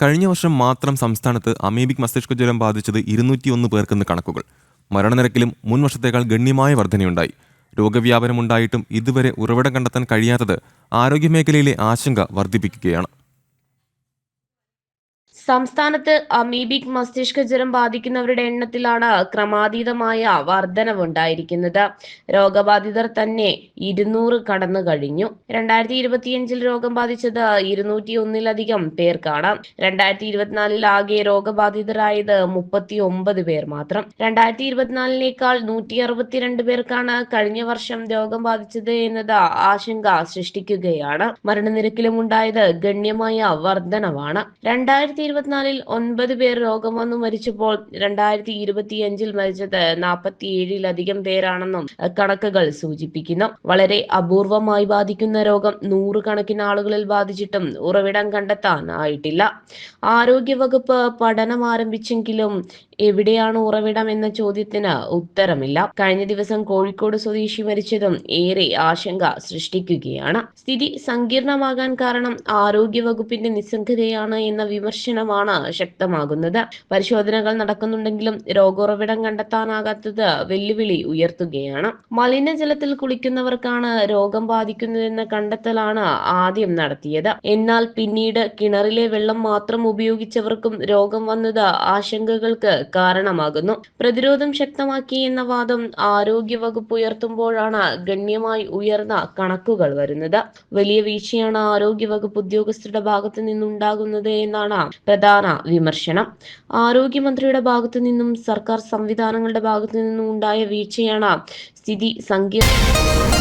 കഴിഞ്ഞ വർഷം മാത്രം സംസ്ഥാനത്ത് അമീബിക് മസ്തിഷ്ക ജ്വരം ബാധിച്ചത് ഇരുന്നൂറ്റിയൊന്ന് പേർക്കെന്ന് കണക്കുകൾ. മരണനിരക്കിലും മുൻ വർഷത്തേക്കാൾ ഗണ്യമായ വർധനയുണ്ടായി. രോഗവ്യാപനമുണ്ടായിട്ടും ഇതുവരെ ഉറവിടം കണ്ടെത്താൻ കഴിയാത്തത് ആരോഗ്യമേഖലയിലെ ആശങ്ക വർദ്ധിപ്പിക്കുകയാണ് സംസ്ഥാനത്ത് അമീബിക് മസ്തിഷ്ക ജ്വരം ബാധിക്കുന്നവരുടെ എണ്ണത്തിലാണ് ക്രമാതീതമായ വർധനവുണ്ടായിരിക്കുന്നത്. രോഗബാധിതർ തന്നെ ഇരുന്നൂറ് കടന്നു കഴിഞ്ഞു. രണ്ടായിരത്തി ഇരുപത്തിയഞ്ചിൽ രോഗം ബാധിച്ചത് ഇരുന്നൂറ്റി ഒന്നിലധികം പേർക്കാണ്. രണ്ടായിരത്തി ഇരുപത്തിനാലിൽ ആകെ രോഗബാധിതരായത് മുപ്പത്തി ഒമ്പത് പേർ മാത്രം. രണ്ടായിരത്തി ഇരുപത്തിനാലിനേക്കാൾ നൂറ്റി അറുപത്തിരണ്ട് പേർക്കാണ് കഴിഞ്ഞ വർഷം രോഗം ബാധിച്ചത് എന്നത് ആശങ്ക സൃഷ്ടിക്കുകയാണ്. മരണനിരക്കിലും ഉണ്ടായത് ഗണ്യമായ വർധനവാണ്. രണ്ടായിരത്തി ഇരുപത്തിനാലിൽ ഒൻപത് പേർ രോഗം വന്നു മരിച്ചപ്പോൾ രണ്ടായിരത്തി ഇരുപത്തിയഞ്ചിൽ മരിച്ചത് നാൽപ്പത്തിയേഴിലധികം പേരാണെന്നും കണക്കുകൾ സൂചിപ്പിക്കുന്നു. വളരെ അപൂർവമായി ബാധിക്കുന്ന രോഗം നൂറുകണക്കിന് ആളുകളിൽ ബാധിച്ചിട്ടും ഉറവിടം കണ്ടെത്താൻ ആയിട്ടില്ല ആരോഗ്യവകുപ്പ് പഠനം ആരംഭിച്ചെങ്കിലും എവിടെയാണ് ഉറവിടം എന്ന ചോദ്യത്തിന് ഉത്തരമില്ല. കഴിഞ്ഞ ദിവസം കോഴിക്കോട് സ്വദേശി മരിച്ചതും ഏറെ ആശങ്ക സൃഷ്ടിക്കുകയാണ്. സ്ഥിതി സങ്കീർണമാകാൻ കാരണം ആരോഗ്യവകുപ്പിന്റെ നിസ്സംഗതയാണ് എന്ന വിമർശനമാണ് ശക്തമാകുന്നത്. പരിശോധനകൾ നടക്കുന്നുണ്ടെങ്കിലും രോഗോറവിടം കണ്ടെത്താനാകാത്തത് വെല്ലുവിളി ഉയർത്തുകയാണ്. മലിനജലത്തിൽ കുളിക്കുന്നവർക്കാണ് രോഗം ബാധിക്കുന്നതെന്ന കണ്ടെത്തലാണ് ആദ്യം നടത്തിയത്. എന്നാൽ പിന്നീട് കിണറിലെ വെള്ളം മാത്രം ഉപയോഗിച്ചവർക്കും രോഗം വന്നത് ആശങ്കകൾക്ക് കാരണമാകുന്നു. പ്രതിരോധം ശക്തമാക്കി എന്ന വാദം ആരോഗ്യവകുപ്പ് ഉയർത്തുമ്പോഴാണ് ഗണ്യമായി ഉയർന്ന കണക്കുകൾ വരുന്നത്. വലിയ വീഴ്ചയാണ് ആരോഗ്യവകുപ്പ് ഉദ്യോഗസ്ഥരുടെ ഭാഗത്തു നിന്നുണ്ടാകുന്നത് എന്നാണ് പ്രധാന വിമർശനം. ആരോഗ്യമന്ത്രിയുടെ ഭാഗത്തു നിന്നും സർക്കാർ സംവിധാനങ്ങളുടെ ഭാഗത്തു നിന്നും ഉണ്ടായ വീഴ്ചയാണ് സ്ഥിതി സങ്കീർണ